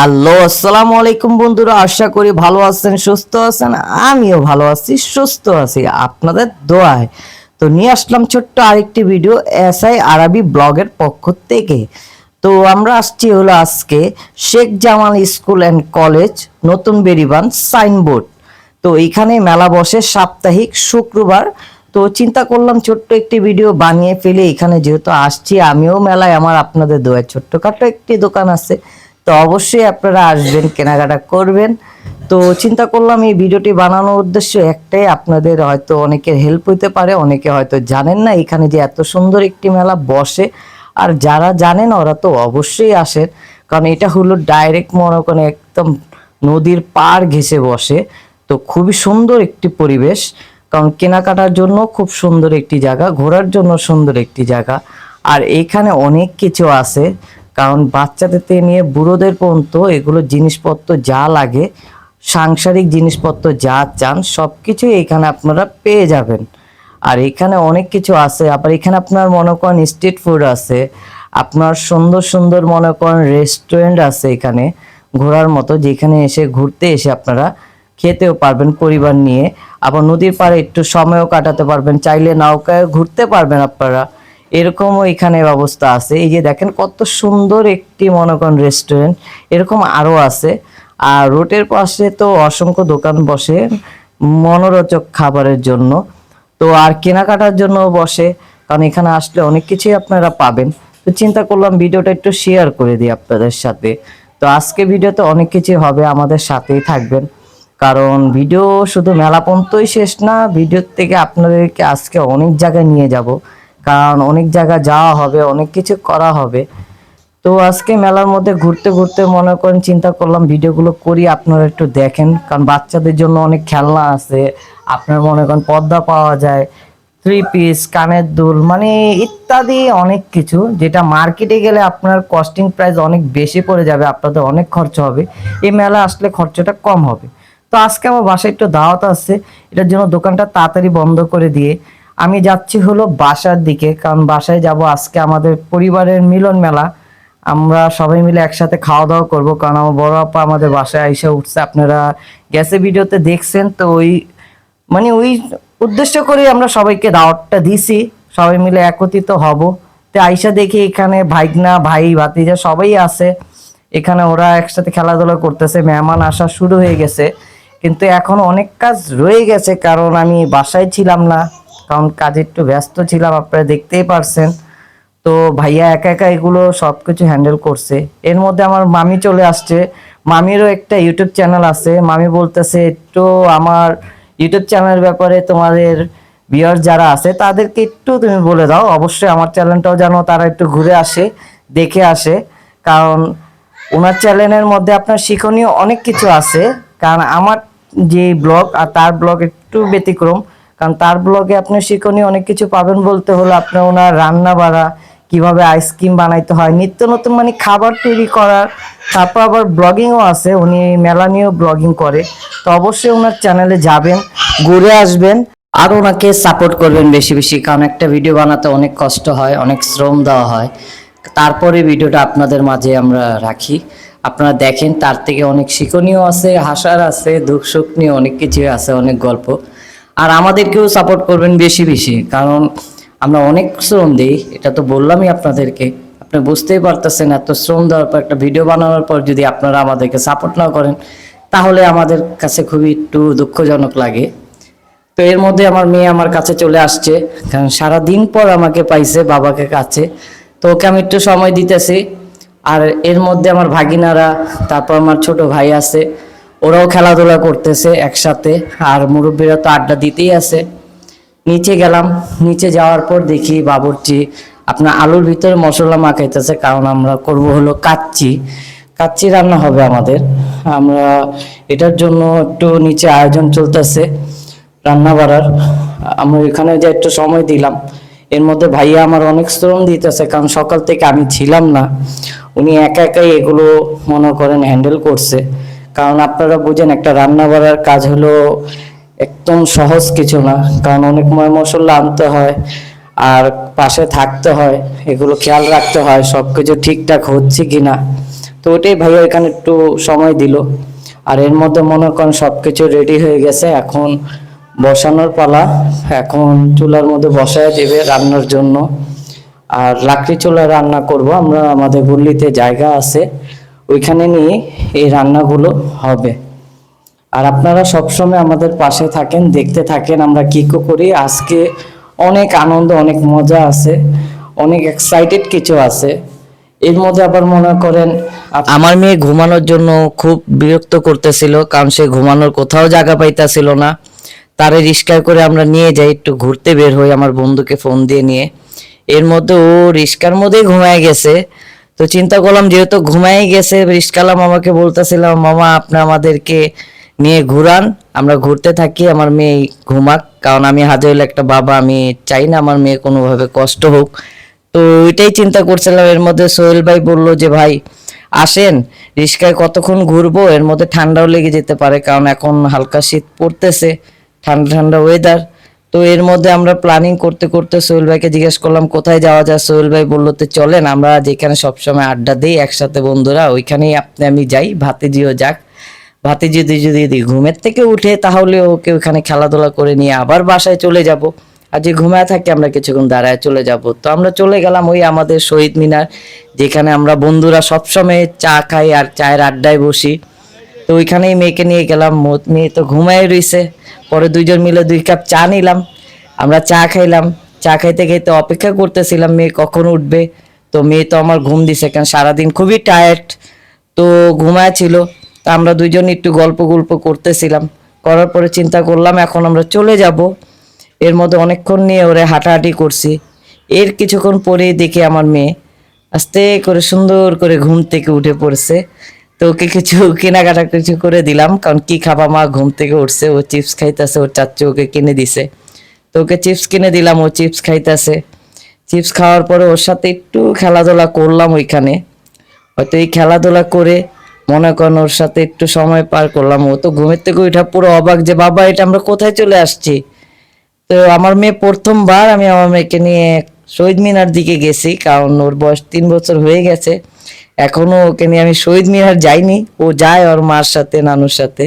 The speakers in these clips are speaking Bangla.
হ্যালো, আসসালামু আলাইকুম বন্ধুরা, আশা করি ভালো আছেন, সুস্থ আছেন, আমিও ভালো আছি, সুস্থ আছি, আপনাদের দোয়ায়। তো নিয়ে আসলাম ছোট্ট আরেকটি ভিডিও এসআই আরবি ব্লগের পক্ষ থেকে। তো আমরা আসছি হলো আজকে Sheikh Jamal school and college, নতুন বেরিবান সাইনবোর্ড। তো এখানে মেলা বসে সাপ্তাহিক শুক্রবার। তো চিন্তা করলাম ছোট্ট একটি ভিডিও বানিয়ে ফেলে, এখানে যেহেতু আসছি, আমিও মেলায়, আমার আপনাদের দোয়ায় ছোট্টখাটো একটি দোকান আছে। তো অবশ্যই আপনারা আসবেন, কেনাকাটা করবেন। তো চিন্তা করলাম এই ভিডিওটি বানানোর উদ্দেশ্য একটাই, আপনাদের হয়তো অনেকের হেল্প হতে পারে, অনেকে হয়তো জানেন না, এখানে যে এত সুন্দর একটি মেলা বসে। আর যারা জানেন, ওরা তো অবশ্যই আসেন, কারণ এটা হলো ডাইরেক্ট মনে করেন একদম নদীর পার ঘেসে বসে। তো খুবই সুন্দর একটি পরিবেশ, কারণ কেনাকাটার জন্য খুব সুন্দর একটি জায়গা, ঘোরার জন্য সুন্দর একটি জায়গা। আর এখানে অনেক কিছু আছে কারণ বাচ্চাদের থেকে নিয়ে বুড়োদের পর্যন্ত এগুলো জিনিসপত্র যা লাগে, সাংসারিক জিনিসপত্র যা চান সব কিছুই এখানে আপনারা পেয়ে যাবেন। আর এখানে অনেক কিছু আছে। আবার এখানে আপনার মনে করেন স্ট্রিট ফুড আছে, আপনার সুন্দর সুন্দর মনে করেন রেস্টুরেন্ট আছে এখানে ঘোরার মতো, যেখানে এসে ঘুরতে এসে আপনারা খেতেও পারবেন পরিবার নিয়ে। আবার নদীর পাড়ে একটু সময়ও কাটাতে পারবেন, চাইলে নৌকায় ঘুরতে পারবেন আপনারা। এরকমও এখানে ব্যবস্থা আছে। এই যে দেখেন কত সুন্দর একটি মনোকন রেস্টুরেন্ট, এরকম আরও আছে। আর রোডের পাশে তো অসংখ্য দোকান বসে মনোরোচক খাবারের জন্য। তো আর কেনাকাটার জন্য বসে, কারণ এখানে আসলে অনেক কিছুই আপনারা পাবেন। তো চিন্তা করলাম ভিডিওটা একটু শেয়ার করে দিই আপনাদের সাথে। তো আজকে ভিডিওতে অনেক কিছু হবে, আমাদের সাথেই থাকবেন। কারণ ভিডিও শুধু মেলা শেষ না, ভিডিওর থেকে আপনাদেরকে আজকে অনেক জায়গায় নিয়ে যাব। কারণ অনেক জায়গা যাওয়া হবে, অনেক কিছু করা হবে। তো আজকে মেলার মধ্যে ঘুরতে ঘুরতে মনে করেন চিন্তা করলাম ভিডিওগুলো করি, আপনারা একটু দেখেন। কারণ বাচ্চাদের জন্য অনেক খেলনা আছে, আপনার মনে করেন পর্দা পাওয়া যায় থ্রি পিস কানের দুল মানে ইত্যাদি অনেক কিছু, যেটা মার্কেটে গেলে আপনার কস্টিং প্রাইস অনেক বেশি পড়ে যাবে, আপনাদের অনেক খরচ হবে। এই মেলা আসলে খরচটা কম হবে। তো আজকে আমার বাসায় একটু দাওয়াত আছে, এটার জন্য দোকানটা তাড়াতাড়ি বন্ধ করে দিয়ে আমি যাচ্ছি হলো বাসার দিকে, কারণ বাসায় যাব আজকে আমাদের পরিবারের মিলন মেলা। আমরা সবাই মিলে একসাথে খাওয়া দাওয়া করব, কারণ আমার বড় আপা আমাদের বাসায় এসে উঠছে। আপনারা গ্যাসে ভিডিওতে দেখছেন, তো ওই মানে ওই উদ্দেশ্য করে আমরা সবাইকে দাওয়াতটা দিছি। সবাই মিলে একত্রিত হব। তো আইসা দেখি এখানে ভাইগনা, ভাই, ভাতিজা সবাই আছে। এখানে ওরা একসাথে খেলাধুলা করতেছে, মেহমান আসা শুরু হয়ে গেছে। কিন্তু এখন অনেক কাজ রয়ে গেছে, কারণ আমি বাসায় ছিলাম না। কারণ কাজে একটু ব্যস্ত ছিলাম, আপনারা দেখতেই পারছেন। তো ভাইয়া একা একা এগুলো সব কিছু হ্যান্ডেল করছে। এর মধ্যে আমার মামি চলে আসছে। মামিরও একটা ইউটিউব চ্যানেল আছে। মামি বলতেছে, একটু আমার ইউটিউব চ্যানেলের ব্যাপারে তোমাদের ভিউয়ার যারা আছে, তাদেরকে একটু তুমি বলে দাও। অবশ্যই আমার চ্যানেলটাও যেন তারা একটু ঘুরে আসে, দেখে আসে। কারণ ওনার চ্যানেলের মধ্যে আপনার শিক্ষণীয় অনেক কিছু আছে। কারণ আমার যে ব্লগ আর তার ব্লগ একটু ব্যতিক্রম। কারণ তার ব্লগে আপনি শিক্ষণীয় অনেক কিছু পাবেন বলতে হলো আপনার ওনার রান্না বাড়া কীভাবে আইসক্রিম বানাইতে হয়, নিত্য নতুন মানে খাবার তৈরি করার, তারপর আবার ব্লগিংও আছে, উনি মেলা নিয়েও ব্লগিং করে, তো অবশ্যই ওনার চ্যানেলে যাবেন, ঘুরে আসবেন, আর ওনাকে সাপোর্ট করবেন বেশি বেশি, কারণ একটা ভিডিও বানাতে অনেক কষ্ট হয়, অনেক শ্রম দেওয়া হয়। তারপরে ভিডিওটা আপনাদের মাঝে আমরা রাখি। আপনারা দেখেন, তার থেকে অনেক শিক্ষণীয় আছে, হাসার আছে দুঃখ সুখ নিয়ে অনেক কিছুই আছে, অনেক গল্প। আর আমাদেরকেও সাপোর্ট করবেন বেশি বেশি। কারণ আমরা অনেক শ্রম দিই, এটা তো বললামই আপনাদেরকে। আপনি বুঝতেই পারতেছেন, এত শ্রম দেওয়ার পর, একটা ভিডিও বানানোর পর যদি আপনারা আমাদেরকে সাপোর্ট না করেন, তাহলে আমাদের কাছে খুবই একটু দুঃখজনক লাগে। তো এর মধ্যে আমার মেয়ে আমার কাছে চলে আসছে, কারণ সারা দিন পর আমাকে পাইছে বাবাকে কাছে। তো ওকে আমি একটু সময় দিতেছি, আর এর মধ্যে আমার ভাগিনারা, তারপর আমার ছোট ভাই আছে ওরাও খেলাধুলা করতেছে একসাথে, আর মুরব্বীরা তো আড্ডা দিতেই আছে। নিচে গেলাম, নিচে যাওয়ার পর দেখি বাবুর্চি আপনার আলুর ভিতরে মশলা মাখাইতেছে, কারণ আমরা করব হলো কাচ্চি। কাচ্চি রান্না হবে আমাদের। আমরা এটার জন্য একটু নিচে আয়োজন চলতেছে রান্না বাড়ার। আমরা এখানে যে একটু সময় দিলাম, এর মধ্যে ভাইয়া আমার অনেক শ্রম দিতেছে, কারণ সকাল থেকে আমি ছিলাম না। উনি একা একাই এগুলো মনে করেন হ্যান্ডেল করছে। কারণ আপনারা বুঝেন, একটা রান্না করার কাজ হলো একদম সহজ কিছু না। কারণ অনেক ময় মশলা আনতে হয় আর পাশে থাকতে হয়, এগুলো খেয়াল রাখতে হয় সব কিছু ঠিকঠাক হচ্ছে কিনা। তো ওটাই ভাইয়া এখানে একটু সময় দিল। আর এর মধ্যে মনে করেন সব কিছু রেডি হয়ে গেছে, এখন বসানোর পালা। এখন চুলার মধ্যে বসায় দেবে রান্নার জন্য। আর লাকড়ি চুলায় রান্না করব, আমরা আমাদের গুল্লিতে জায়গা আছে। ওইখানে নিয়ে এই রান্নাগুলো হবে। আর আপনারা সবসময় আমাদের পাশে থাকেন, দেখতে থাকেন, আমরা কি করি, আজকে অনেক আনন্দ, অনেক মজা আছে, অনেক এক্সাইটেড কিছু আছে। এর মধ্যে আবার মনে করেন আমার মেয়ে ঘুমানোর জন্য খুব বিরক্ত করতেছিল, কারণ সে ঘুমানোর কোথাও জায়গা পাইতাছিল না। তারে রিস্কায় করে আমরা নিয়ে যাই, একটু ঘুরতে বের হই আমার বন্ধুকে ফোন দিয়ে নিয়ে। এর মধ্যে ও রিস্কার মধ্যেই ঘুমায় গেছে। তো চিন্তা করলাম, যেহেতু ঘুমাই গেছে রিস্কালাম আমাকে বলতেছিলাম, মামা, আপনি আমাদেরকে নিয়ে ঘুরান, আমরা ঘুরতে থাকি, আমার মেয়ে ঘুমাক, কারণ আমি হাজার একটা বাবা, আমি চাই না আমার মেয়ে কোনোভাবে কষ্ট হোক। তো ওইটাই চিন্তা করছিলাম, এর মধ্যে সোহেল ভাই বলল যে, ভাই, আসেন রিস্কায় কতক্ষণ ঘুরবো, এর মধ্যে ঠান্ডাও লেগে যেতে পারে, কারণ এখন হালকা শীত পড়তেছে, ঠান্ডা ঠান্ডা ওয়েদার তো এর মধ্যে আমরা প্ল্যানিং করতে করতে সোহেল ভাইকে জিজ্ঞেস করলাম, কোথায় যাওয়া যায়? সোহেল ভাই বলল, তো চলেন, আমরা যেখানে সবসময় আড্ডা দিই একসাথে বন্ধুরা, ওইখানেই আপনি, আমি যাই, ভাতিজিও যাক। ভাতিজি যদি যদি ঘুমের থেকে উঠে, তাহলে ওকে ওখানে খেলাধুলা করে নিয়ে আবার বাসায় চলে যাব। আর যে ঘুমায় থাকে, আমরা কিছুক্ষণ দাঁড়ায় চলে যাব। তো আমরা চলে গেলাম ওই আমাদের শহীদ মিনার, যেখানে আমরা বন্ধুরা সবসময় চা খাই আর চায়ের আড্ডায় বসি। তো ওইখানেই মেয়েকে নিয়ে গেলাম মেয়ে তো ঘুমাই রইছে। পরে দুইজন মিলে দুই কাপ চা নিলাম। আমরা চা খাইলাম। চা খাইতে খাইতে অপেক্ষা করতেছিলাম, মেয়ে কখন উঠবে? তো মেয়ে তো আমার ঘুম দিছে, কারণ সারাদিন খুবই টায়ার্ড তো ঘুমায় ছিল তা আমরা দুইজন একটু গল্প গল্প করতেছিলাম। করার পরে চিন্তা করলাম, এখন আমরা চলে যাব। এর মধ্যে অনেকক্ষণ নিয়ে ওরে হাঁটাহাঁটি করছি। এর কিছুক্ষণ পরেই দেখি আমার মেয়ে আস্তে করে সুন্দর করে ঘুম থেকে উঠে পড়ছে। তো ওকে কিছু কেনাকাটা কিছু করে দিলাম, কারণ কি খাবা মা? ঘুম থেকে উঠছে, ও চিপস খাইতেছে, ওর চাচ্চু ওকে কিনে দিছে। তো ওকে চিপস কিনে দিলাম, ও চিপস খাইতেছে। চিপস খাওয়ার পরে ওর সাথে একটু খেলাধুলা করলাম ওইখানে। হয়তো এই খেলাধুলা করে মনে করেন ওর সাথে একটু সময় পার করলাম। ও তো ঘুমের থেকে ওইটা পুরো অবাক যে, বাবা, এটা আমরা কোথায় চলে আসছি? তো আমার মেয়ে প্রথমবার আমি আমার মেয়েকে নিয়ে শহীদ মিনার দিকে গেছি, কারণ ওর বয়স তিন বছর হয়ে গেছে। এখনও ওকে নিয়ে আমি শহীদ মিনার যাইনি, ও যায় ওর মার সাথে, নানুর সাথে।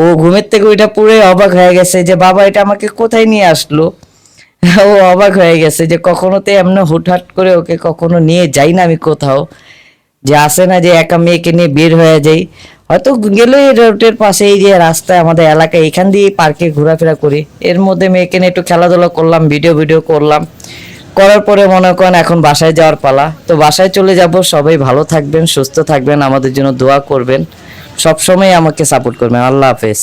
ও ঘুমের থেকে ওইটা পুরো অবাক হয়ে গেছে যে, বাবা, এটা আমাকে কোথায় নিয়ে আসলো? ও অবাক হয়ে গেছে যে, কখনো তো এমন হুটহাট করে ওকে কখনো নিয়ে যাই না আমি কোথাও। যে আসে না যে একা মেয়েকে নিয়ে বের হয়ে যাই। হয়তো গেলে রোডের পাশে, এই যে রাস্তায় আমাদের এলাকায়, এখান দিয়ে পার্কে ঘোরাফেরা করি। এর মধ্যে মেয়েকে নিয়ে একটু খেলাধুলা করলাম ভিডিও ভিডিও করলাম। করার পরে মনে করেন এখন বাসায় যাওয়ার পালা। তো বাসায় চলে যাব, সবাই ভালো থাকবেন, সুস্থ থাকবেন, আমাদের জন্য দোয়া করবেন, সবসময় আমাকে সাপোর্ট করবেন। আল্লাহ হাফেজ।